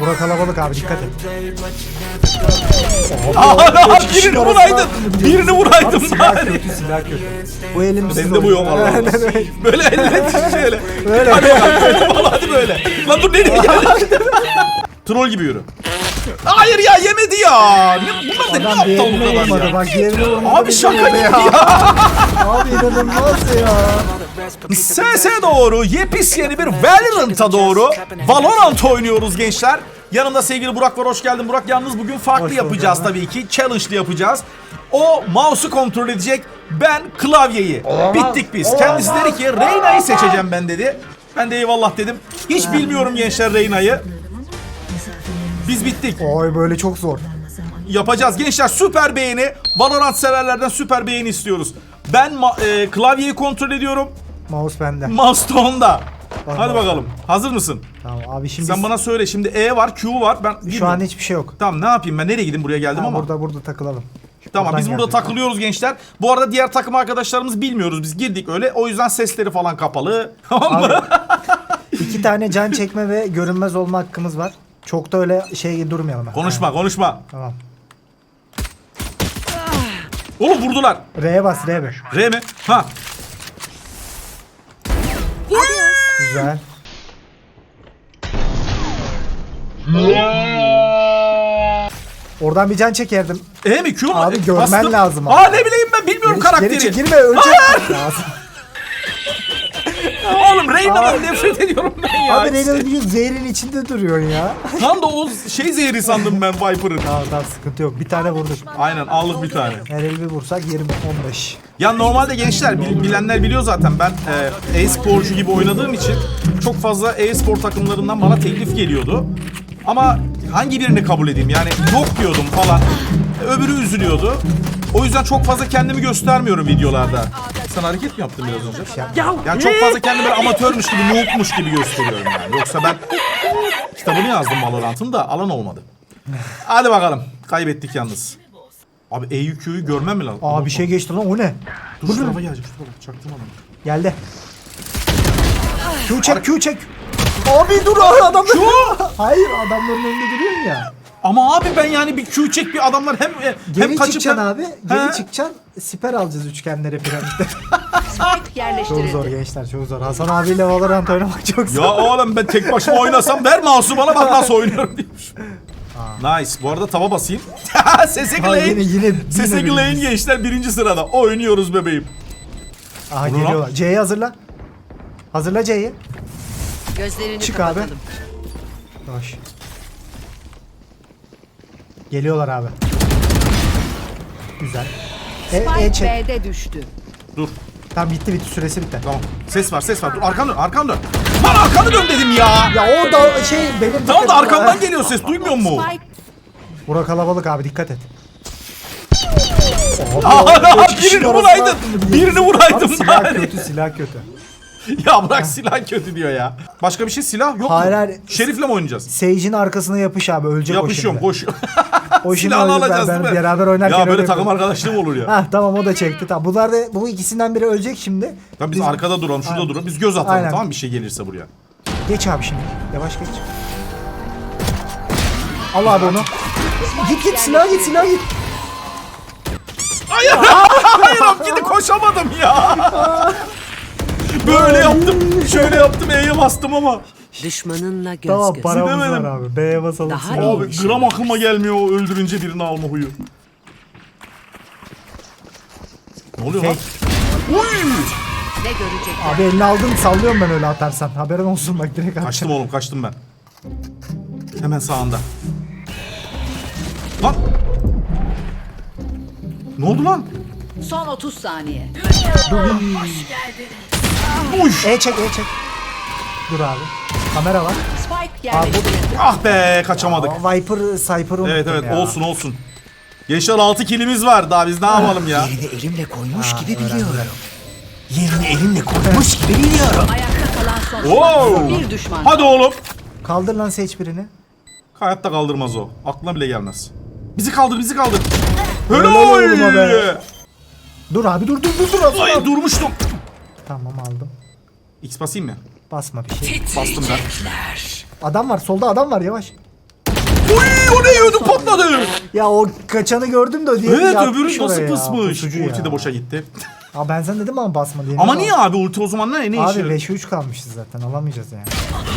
Bura kalabalık abi dikkat et. Aa, birini vuraydın. Birini vuraydın Silah bari. kötü silah kötü. Bu elimsiz Bende bu yok Allah Aynen öyle. Böyle elle şöyle. Böyle. Hadi bakalım, böyle hadi böyle. Lan dur nereye geldin? Troll gibi yürü. Hayır ya yemedi ya. Ne, bunlar da ne Adam aptal diğerine bu kadar ya. bak vurmadı. Abi şaka gibi ya. Abi inanılmaz ya. SS'e doğru, yepis yeni bir Valorant'a doğru Valorant oynuyoruz gençler. Yanımda sevgili Burak var. Hoş geldin Burak. Yalnız bugün farklı Hoş yapacağız abi. tabii ki. Challenge'lı yapacağız. O mouse'u kontrol edecek. Ben klavyeyi. Bittik biz. Kendisi dedi ki Reyna'yı seçeceğim ben dedi. Ben de eyvallah dedim. Hiç bilmiyorum gençler Reyna'yı. Biz bittik. Oy böyle çok zor. Yapacağız. Gençler süper beğeni. Valorant severlerden süper beğeni istiyoruz. Ben e, klavyeyi kontrol ediyorum. Mouse bende. Mouse da onda. Hadi Tamam. bakalım. Hazır mısın? Tamam abi şimdi Sen bana söyle. Şimdi E var, Q var. Ben şu an hiçbir şey yok. Tamam ne yapayım ben nereye gideyim buraya geldim Ha, ama. burada burada takılalım. Tamam buradan biz burada geldik. takılıyoruz gençler. Bu arada diğer takım arkadaşlarımız bilmiyoruz. Biz girdik öyle. O yüzden sesleri falan kapalı. Tamam mı? İki tane can çekme ve görünmez olma hakkımız var. Çok da öyle şey durmayalım. konuşma, konuşma. Tamam. Oğlum vurdular. R'ye bas R bir. R mi? Ha. Güzel. Oradan bir can çekerdim. E mi Q mu? Abi E, görmen bastım. lazım Aa abi. ne bileyim ben bilmiyorum Geri, karakteri. geri çekilme ölecek. Lazım. Oğlum Reyna'dan nefret ediyorum ben ya. Abi Reyna'nın bir zehrin içinde duruyorsun ya. Tam da o şey zehri sandım ben Viper'ın. Tamam tamam sıkıntı yok. Bir tane vurduk. Aynen aldık bir tane. Her el bir vursak 20 15. Ya normalde gençler bil- bilenler biliyor zaten ben e, e-sporcu gibi oynadığım için çok fazla e-spor takımlarından bana teklif geliyordu. Ama hangi birini kabul edeyim yani yok diyordum falan. Öbürü üzülüyordu. O yüzden çok fazla kendimi göstermiyorum videolarda. Sen hareket mi yaptın biraz önce? Ya, Yani çok fazla kendimi böyle amatörmüş gibi, noobmuş gibi gösteriyorum yani. Yoksa ben kitabını yazdım Valorant'ın da alan olmadı. Hadi bakalım. Kaybettik yalnız. Abi EUQ'yu görmem mi lazım? Aa bir şey geçti lan o ne? Dur şu tarafa gelecek. Şu tarafa çaktırmadan. Geldi. Q çek Q çek. Abi dur abi adamlar. Hayır adamların önünde duruyorsun ya. Ama abi ben yani bir Q çek bir adamlar hem hem Geri kaçıp çıkacaksın hem- abi. Geri He? çıkacaksın. Siper alacağız üçgenlere piramitte. çok yerleştirildi. zor gençler çok zor. Hasan abiyle Valorant oynamak çok zor. Ya oğlum ben tek başıma oynasam ver mouse'u bana bak nasıl oynuyorum diyormuş. Nice. Bu arada tava basayım. Sese Ha, yine Glane. yine Sese yine Glane gençler birinci sırada. Oynuyoruz bebeğim. Aha Bunu lan. geliyorlar. C'yi hazırla. Hazırla C'yi. Gözlerini Çık abi. kapatalım. Geliyorlar abi. Güzel. E, e Spike çek. B'de düştü. Dur. Tamam bitti bitti süresi bitti. Tamam. Ses var ses var. Dur arkanı dön arkanı dön. Lan arkanı dön dedim ya. Ya o da şey benim Tamam da arkamdan geliyor ses duymuyor mu? Spike Bura kalabalık abi dikkat et. Aa, birini vuraydın. Birini vuraydın Abi silah bari. kötü silah kötü. Ya bırak silah kötü diyor ya. Başka bir şey silah yok Hayır, mu? hayır. Şerifle mi oynayacağız? Sage'in arkasına yapış abi ölecek Yapışıyorum o şimdi. koş. O şimdi Silahını alacağız ben, değil mi? beraber oynarken Ya böyle öyle takım yapıyorum. arkadaşlığı mı olur ya? Hah tamam o da çekti tamam. Bunlar da bu ikisinden biri ölecek şimdi. Tamam biz arkada duralım, şurada Aynen. duralım. Biz göz atalım Aynen. tamam mı? bir şey gelirse buraya. Geç abi şimdi. Yavaş geç. Al abi onu. Git git silah git silah git. Hayır! Hayır Abgidi koşamadım ya. Böyle yaptım. Şöyle yaptım E'ye bastım ama. düşmanınla göz Tamam göz. paramız var abi. B'ye basalım. Daha silah. iyi. Abi gram aklıma gelmiyor o öldürünce birini alma huyu. Ne oluyor lan? Uy! Ne görecek? Abi elini aldın sallıyorum ben öyle atarsan. Haberin olsun bak direkt at. Kaçtım oğlum kaçtım ben. Hemen sağında. Lan! Ne oldu lan? Son 30 saniye. Uy! E çek E çek. Dur abi. Kamera var. Spike Abi yerleştirildi. Ah be kaçamadık. Aa, Viper, unuttum Evet evet ya. olsun olsun. Gençler 6 kilimiz var daha biz ne yapalım ya? Yerini elimle koymuş gibi biliyorum. Yerini elimle koymuş gibi biliyorum. Ayakta kalan son. Wow! Bir düşman. Hadi oğlum. Kaldır lan seç birini. Hayatta kaldırmaz o. Aklına bile gelmez. Bizi kaldır bizi kaldır. Helal be. Dur abi dur dur dur dur. Ay durmuştum. Tamam aldım. X basayım mı? Basma bir şey. Bastım ben. Adam var solda adam var yavaş. Uy o ne ödüm patladı. Ya o kaçanı gördüm de diğeri Evet öbürü nasıl ya. Ulti de boşa gitti. Aa ben sen dedim ama basma diye. Ama niye abi ulti o zaman ne, ne Abi işi? 5'e 3 kalmışız zaten alamayacağız yani.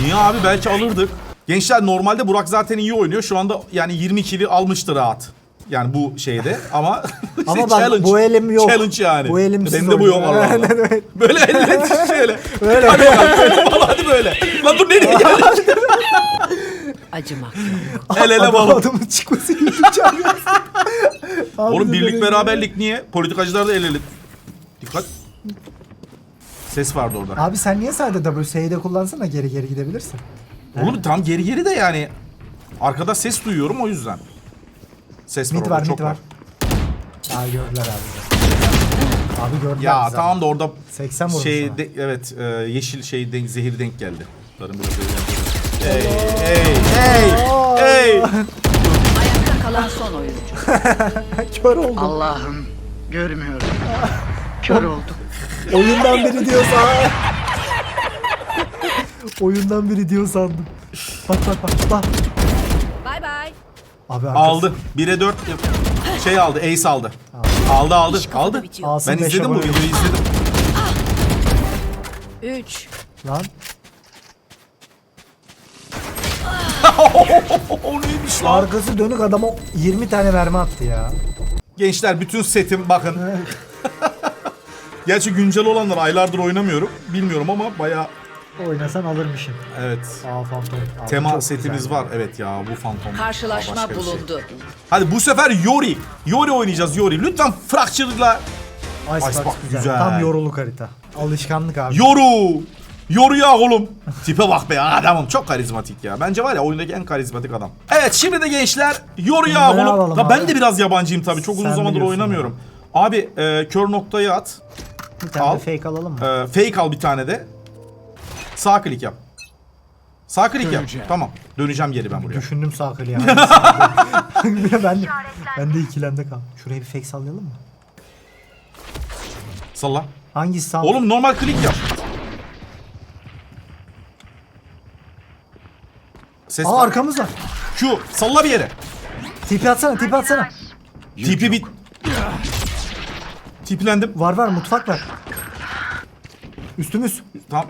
Niye abi belki alırdık. Gençler normalde Burak zaten iyi oynuyor. Şu anda yani 20 kili almıştı rahat. Yani bu şeyde ama Ama bak bu elim yok. Challenge yani. Bu elimsiz Benim de bu yok. Allah. Böyle elle şöyle. Böyle. Hadi bakalım böyle. Vallahi hadi böyle. Lan dur nereye geldin? Acımak. El ele balım. Adamın çıkması YouTube çağırıyor. Oğlum birlik beraberlik niye? Politikacılar da el ele. Dikkat. Ses vardı orada. Abi sen niye sadece WS'yi de kullansana geri geri gidebilirsin. Oğlum tam geri geri de yani. Arkada ses duyuyorum o yüzden. Ses var Mid orada var çok mid var. var. Aa gördüler abi. Abi gördüler. Ya bizi. tamam da orada 80 vurmuş şey de- evet e, yeşil şey denk, zehir denk geldi.Ların biraz zehir denk geldi. Hey hey hey hey. Ayakta kalan son oyuncu. Kör oldum. Allah'ım görmüyorum. Kör oldum. Oyundan biri diyor sana. Oyundan biri diyor sandım. Bak bak bak bak. Bay bay. Abi arkası- Aldı. 1'e 4 şey aldı. Ace aldı. Aldı aldı. Aldı. Alsın Ben beşe izledim bu vuruyor. videoyu izledim. 3. Lan O neymiş lan? arkası dönük adama 20 tane mermi attı ya. Gençler bütün setim bakın. Gerçi güncel olanlar aylardır oynamıyorum. Bilmiyorum ama baya Oynasan alırmışım. evet. Aa Phantom. Abi Tema çok setimiz güzel. var. Evet ya bu fantom. Karşılaşma Başka bir şey. bulundu. Hadi bu sefer Yori. Yori oynayacağız Yori. Lütfen Fracture'la Icebox, Icebox güzel. güzel. Tam yoruluk harita. Alışkanlık abi. Yoru. Yoru ya oğlum. Tipe bak be adamım çok karizmatik ya. Bence var ya oyundaki en karizmatik adam. Evet şimdi de gençler Yoru ya oğlum. alalım Da ben abi? de biraz yabancıyım tabii. Çok uzun Sen zamandır biliyorsun oynamıyorum. Abi e, kör noktayı at. Bir tane Al. de fake alalım mı? E, fake al bir tane de. Sağ klik yap. Sağ klik yap. Tamam. Döneceğim geri ben buraya. Düşündüm sağ kılı ya. ben de, ben de ikilemde kal. Şuraya bir fake sallayalım mı? Salla. Hangisi sağ? Oğlum normal klik yap. Ses Aa var. arkamız var. Q. Salla bir yere. Tipi atsana tipi atsana. Tipi bit. Tiplendim. Var var mutfak var. Üstümüz. Tamam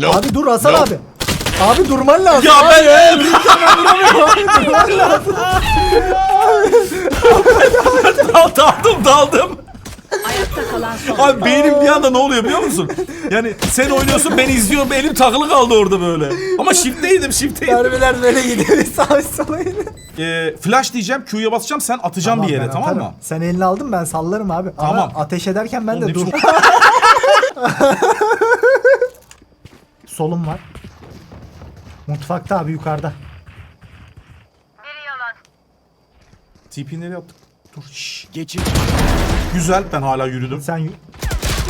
shift'teyim. Abi dur Hasan abi. Abi durman lazım. Ya ben Dal- daldım daldım. Ayakta kalan son Abi beynim bir anda ne oluyor biliyor musun? Yani sen oynuyorsun ben izliyorum elim takılı kaldı orada böyle. Ama shift'teydim shift'teydim. Mermiler böyle gidiyor. Sağ sola Ee, flash diyeceğim Q'ya basacağım sen atacağım bir yere tamam mı? Sen elini aldın ben sallarım abi. Ama Tamam. ateş ederken ben Oğlum de dur. Solum var. Mutfakta abi yukarıda. TP nereye attık? Dur şşş. Güzel ben hala yürüdüm. Sen yu-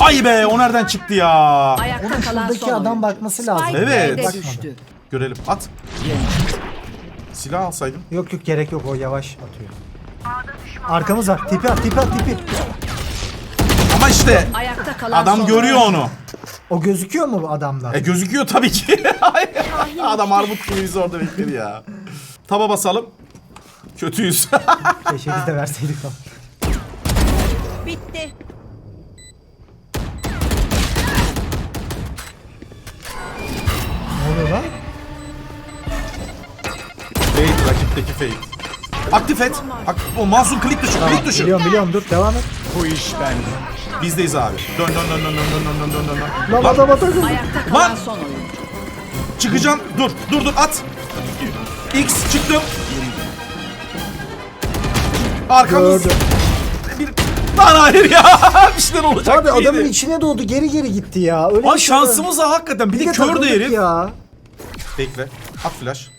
Ay be o nereden çıktı ya? Ayakta Oğlum kalan şuradaki son adam oyuncu. bakması lazım. Spike Evet. B'de Bakmadı. düştü. Görelim at. Silah alsaydım. Yok yok gerek yok o yavaş atıyor. Arkamız var. Tipi at tipi at tipi. Ama işte Ayakta kalan adam son görüyor oyuncu. onu. O gözüküyor mu bu adamda? E gözüküyor tabii ki. adam armut gibi bizi orada bekledi ya. Taba basalım. Kötüyüz. Keşke biz de verseydik o. Bitti. Ne oluyor lan? fake rakipteki fake. Aktif et. Ak o masum klik tuşu, klik tuşu. Biliyorum biliyorum dur devam et. Bizdeyiz abi. Dön dön dön dön dön dön dön dön dön. dön. Lan adama takıldı. Ayakta kalan Lan! son oyuncu. çıkacağım. Dur dur dur at. X çıktım. Arkamız. Gördüm. Bir... Lan hayır ya. Bir şeyler olacak Abi adamın gibiydi. içine doğdu geri geri gitti ya. Öyle Ay bir şey şansımız da hakikaten. Bir, Bir de, de kör de takıldık herif. ya. Bekle. At flash.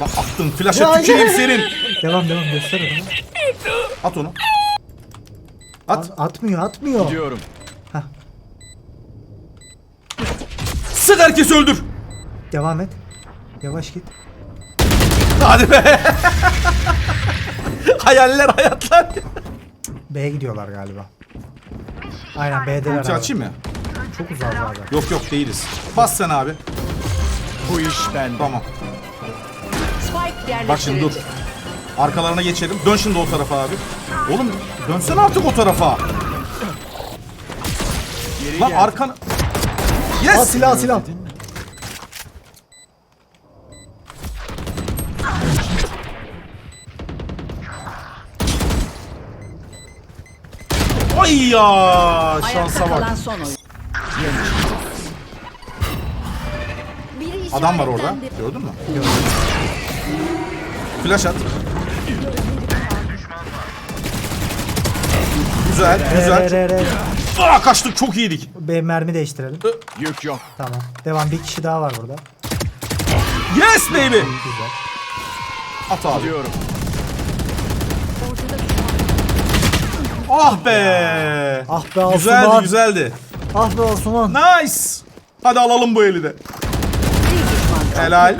Lan attın. Flash'a Ya, tüküreyim senin. Devam devam göster adamı. At onu. At. At- atmıyor atmıyor. Sık herkes öldür. Devam et. Yavaş git. Hadi be. Hayaller hayatlar. B'ye gidiyorlar galiba. Aynen B'deler Ulti abi. açayım mı? Çok uzak abi. Yok yok değiliz. Bas sen abi. Bu iş bende. Tamam. Spike. Bak şimdi dur. Arkalarına geçelim. Dön şimdi o tarafa abi. Oğlum dönsene artık o tarafa. Geri Lan gel. arkan... Aa Yes! silah silah. Ay ya! Ayakta Şansa bak. son oyuncu. Biri Adam var orada. işaretlendi. Gördün mü? Flash at. Güzel, re güzel. re re. Aa kaçtık çok iyiydik. Bir mermi değiştirelim. Yük yok. Tamam. Devam bir kişi daha var burada. Yes baby. Güzel. At abi. Diyorum. Ah be. Ah be Asuman. Güzeldi, güzeldi. Ah be Asuman. Nice. Hadi alalım bu eli de. Helal.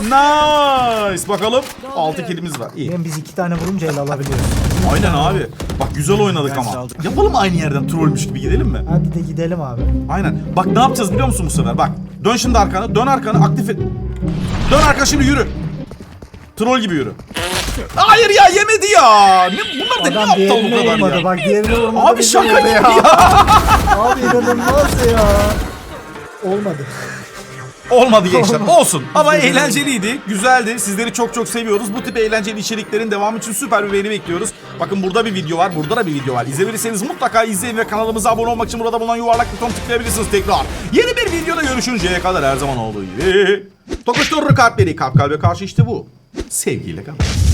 Nice. Bakalım. 6 kilimiz var. İyi. Benim biz iki tane vurunca el alabiliyoruz. Aynen abi. Bak güzel oynadık ama. Yapalım aynı yerden trollmüş gibi gidelim mi? Hadi de gidelim abi. Aynen. Bak ne yapacağız biliyor musun bu sefer? Bak. Dön şimdi arkana. Dön arkanı aktif et. Dön arka şimdi yürü. Troll gibi yürü. Hayır ya yemedi ya. Ne, bunlar da ne Adam aptal bu diğerine kadar vurmadı. ya. Bak diğerine vurmadı. Abi şaka vurdu gibi ya. Abi inanılmaz ya. Olmadı. Olmadı gençler. Olsun. Ama eğlenceliydi. Güzeldi. Sizleri çok çok seviyoruz. Bu tip eğlenceli içeriklerin devamı için süper bir beğeni bekliyoruz. Bakın burada bir video var. Burada da bir video var. İzlemediyseniz mutlaka izleyin ve kanalımıza abone olmak için burada bulunan yuvarlak buton tıklayabilirsiniz tekrar. Yeni bir videoda görüşünceye kadar her zaman olduğu gibi. Tokuşturur kalpleri. Kalp kalbe karşı işte bu. Sevgiyle kalın.